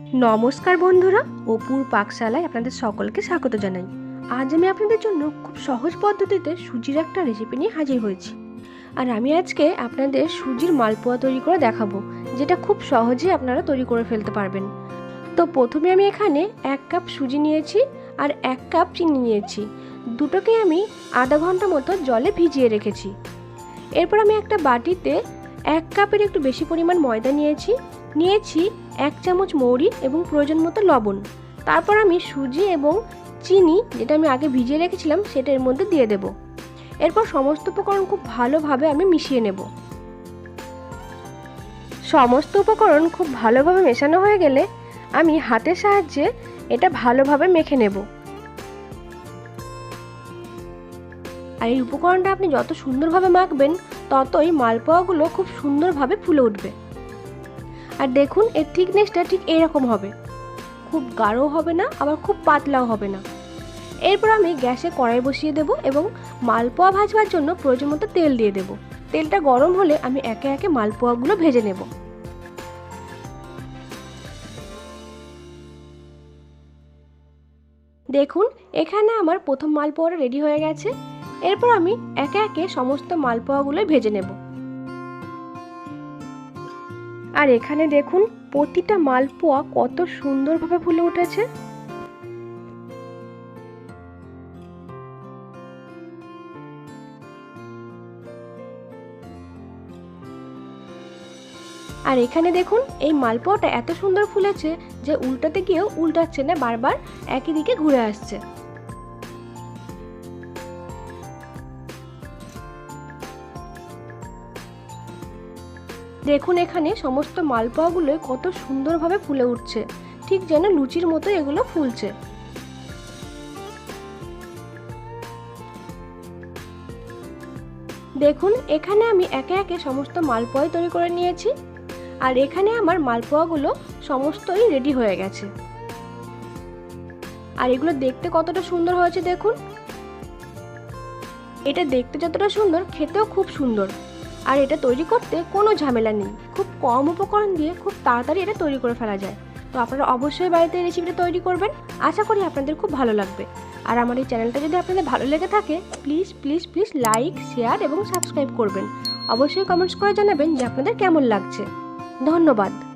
নমস্কার বন্ধুরা অপুর পাকশালায় আপনাদের সকলকে স্বাগত জানাই। আজ আমি আপনাদের জন্য খুব সহজ পদ্ধতিতে সুজির একটা রেসিপি নিয়ে হাজির হয়েছি। আর আমি আজকে আপনাদের সুজির মালপোয়া তৈরি করে দেখাবো, যেটা খুব সহজে আপনারা তৈরি করে ফেলতে পারবেন। তো প্রথমে আমি এখানে এক কাপ সুজি নিয়েছি আর এক কাপ চিনি নিয়েছি। দুটোকে আমি আধা ঘণ্টা মতো জলে ভিজিয়ে রেখেছি। এরপর আমি একটা বাটিতে এক কাপের একটু বেশি পরিমাণ ময়দা নিয়েছি নিয়েছি এক চামচ মৌরি এবং প্রয়োজন মতো লবণ। তারপর আমি সুজি এবং চিনি, যেটা আমি আগে ভিজিয়ে রেখেছিলাম, সেটা এর মধ্যে দিয়ে দেব। এরপর সমস্ত উপকরণ খুব ভালোভাবে আমি মিশিয়ে নেব। সমস্ত উপকরণ খুব ভালোভাবে মেশানো হয়ে গেলে আমি হাতের সাহায্যে এটা ভালোভাবে মেখে নেব। আর এই উপকরণটা আপনি যত সুন্দরভাবে মাখবেন, ততই মালপোয়াগুলো খুব সুন্দরভাবে ফুলে উঠবে। আর দেখুন, এর থিকনেসটা ঠিক এরকম হবে। খুব গাঢ় হবে না, আবার খুব পাতলাও হবে না। এরপর আমি গ্যাসে কড়াই বসিয়ে দেব এবং মালপোয়া ভাজবার জন্য প্রয়োজন মতো তেল দিয়ে দেব। তেলটা গরম হলে আমি একে একে মালপোয়াগুলো ভেজে নেব। দেখুন, এখানে আমার প্রথম মালপোয়াটা রেডি হয়ে গেছে। এরপর আমি একে একে সমস্ত মালপোয়াগুলো ভেজে নেব। আর এখানে দেখুন, প্রতিটা মালপোয়া কত সুন্দরভাবে ফুলে উঠেছে। আর এখানে দেখুন, এই মালপোয়াটা এত সুন্দর ফুলেছে যে উল্টাতে গিয়েও উল্টাচ্ছে না, বারবার একই দিকে ঘুরে আসছে। দেখুন এখানে সমস্ত মালপোয়াগুলো কত সুন্দরভাবে ফুলে উঠছে। ঠিক যেন লুচির মতো এগুলো ফুলছে। দেখুন, এখানে আমি একে একে সমস্ত মালপোয়া তৈরি করে নিয়েছি। আর এখানে আমার মালপোয়াগুলো সমস্তই রেডি হয়ে গেছে। আর এগুলো দেখতে কতটা সুন্দর হয়েছে দেখুন। এটা দেখতে যতটা সুন্দর, খেতেও খুব সুন্দর। আর এটা তৈরি করতে কোনো ঝামেলা নেই। খুব কম উপকরণ দিয়ে খুব তাড়াতাড়ি এটা তৈরি করে ফেলা যায়। তো আপনারা অবশ্যই বাড়িতে এই রেসিপিটা তৈরি করবেন। আশা করি আপনাদের খুব ভালো লাগবে। আর আমার এই চ্যানেলটা যদি আপনাদের ভালো লেগে থাকে please please please like share এবং সাবস্ক্রাইব করবেন। অবশ্যই কমেন্টস করে জানাবেন যে আপনাদের কেমন লাগছে। ধন্যবাদ।